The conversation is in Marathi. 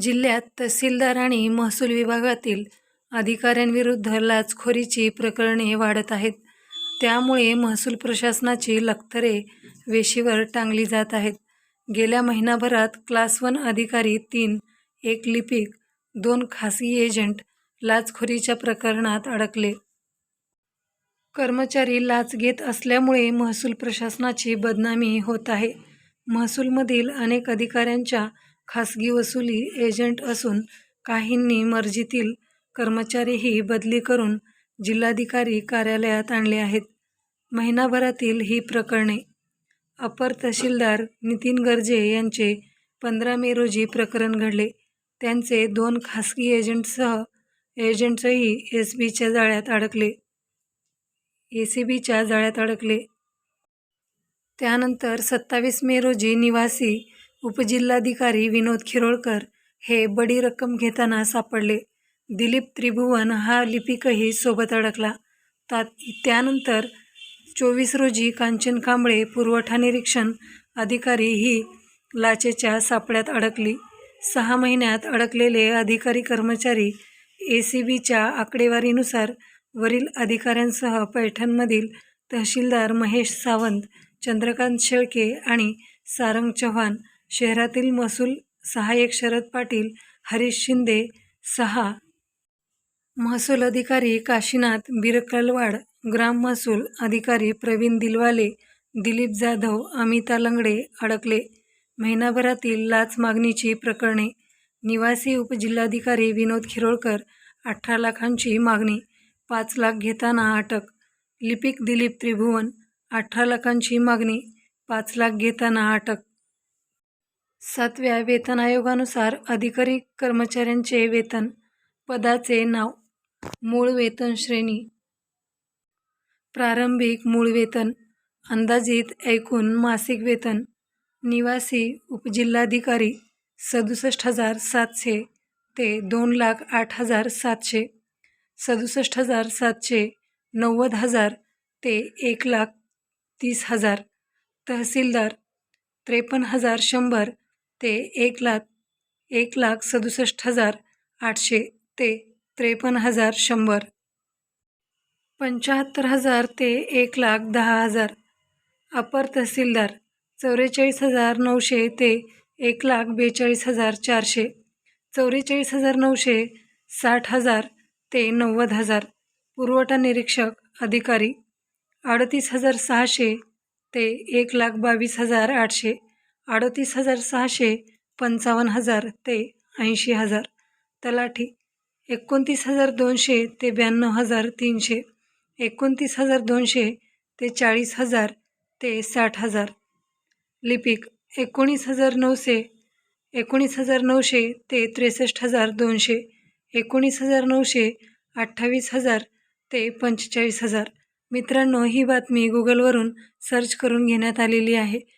जिल्ह्यात तहसीलदार आणि महसूल विभागातील अधिकाऱ्यांविरुद्ध लाचखोरीची प्रकरणे वाढत आहेत. त्यामुळे महसूल प्रशासनाची लखतरे वेशीवर टांगली जात आहेत. गेल्या महिनाभरात क्लास वन अधिकारी तीन, एक लिपिक, दोन खासगी एजंट लाचखोरीच्या प्रकरणात अडकले. कर्मचारी लाच घेत असल्यामुळे महसूल प्रशासनाची बदनामी होत आहे. महसूलमधील अनेक अधिकाऱ्यांच्या खासगी वसुली एजंट असून काहींनी मर्जीतील कर्मचारीही बदली करून जिल्हाधिकारी कार्यालयात आणले आहेत. महिनाभरातील ही प्रकरणे. अपर तहसीलदार नितीन गर्जे यांचे पंधरा मे रोजी प्रकरण घडले. त्यांचे दोन खासगी एजंटसह एजंटही एस बीच्या जाळ्यात अडकले. ए सी बीच्या जाळ्यात अडकले. त्यानंतर सत्तावीस मे रोजी निवासी उपजिल्हाधिकारी विनोद खिरोळकर हे बडी रक्कम घेताना सापडले. दिलीप त्रिभुवन हा लिपिकही सोबत अडकला. त्यानंतर चोवीस रोजी कांचन कांबळे पुरवठा निरीक्षण अधिकारी ही लाचेच्या सापळ्यात अडकली. सहा महिन्यात अडकलेले अधिकारी-कर्मचारी ए सी बीच्या आकडेवारीनुसार वरील अधिकाऱ्यांसह पैठणमधील तहसीलदार महेश सावंत, चंद्रकांत शेळके आणि सारंग चव्हाण, शहरातील महसूल सहाय्यक शरद पाटील, हरीश शिंदे, सहा. महसूल अधिकारी काशीनाथ बिरकलवाड, ग्राम महसूल अधिकारी प्रवीण दिलवाले, दिलीप जाधव, अमिता लंगडे अडकले. महिनाभरातील लाच मागणीची प्रकरणे. निवासी उपजिल्हाधिकारी विनोद खिरोळकर अठरा लाखांची मागणी, पाच लाख घेताना अटक. लिपिक दिलीप त्रिभुवन अठरा लाखांची मागणी, पाच लाख घेताना अटक. सातव्या वेतन आयोगानुसार अधिकारी-कर्मचाऱ्यांचे वेतन. पदाचे नाव. मूळ वेतन श्रेणी. प्रारंभिक मूळ वेतन. अंदाजित एकूण मासिक वेतन. निवासी उपजिल्हाधिकारी सदुसष्ट हजार सातशे ते दोन लाख आठ हजार सातशे. सदुसष्ट हजार सातशे. नव्वद हजार ते एक लाख तीस हजार. तहसीलदार त्रेपन्न हजार शंभर ते एक लाख एक लाख सदुसष्ट हजार आठशे ते त्रेपन्न हजार शंभर. पंच्याहत्तर हजार ते एक लाख दहा हजार. अपर तहसीलदार चौवेचाळीस हजार नऊशे ते एक लाख बेचाळीस हजार चारशे. चौवेचाळीस हजार नऊशे. साठ हजार ते नव्वद हजार. पुरवठा निरीक्षक अधिकारी अडतीस हजार सहाशे ते एक लाख बावीस हजार आठशे. अडतीस हजार सहाशे. पंचावन्न हजार ते ऐंशी हजार. तलाठी एकोणतीस हजार दोनशे ते ब्याण्णव हजार तीनशे. एकोणतीस हजार दोनशे ते चाळीस हजार ते साठ हजार. लिपिक एकोणीस हजार नऊशे. एकोणीस हजार नऊशे ते त्रेसष्ट हजार दोनशे. एकोणीस हजार नऊशे. अठ्ठावीस हजार ते पंचेचाळीस हजार. मित्रांनो, ही बातमी गुगलवरून सर्च करून घेण्यात आलेली आहे.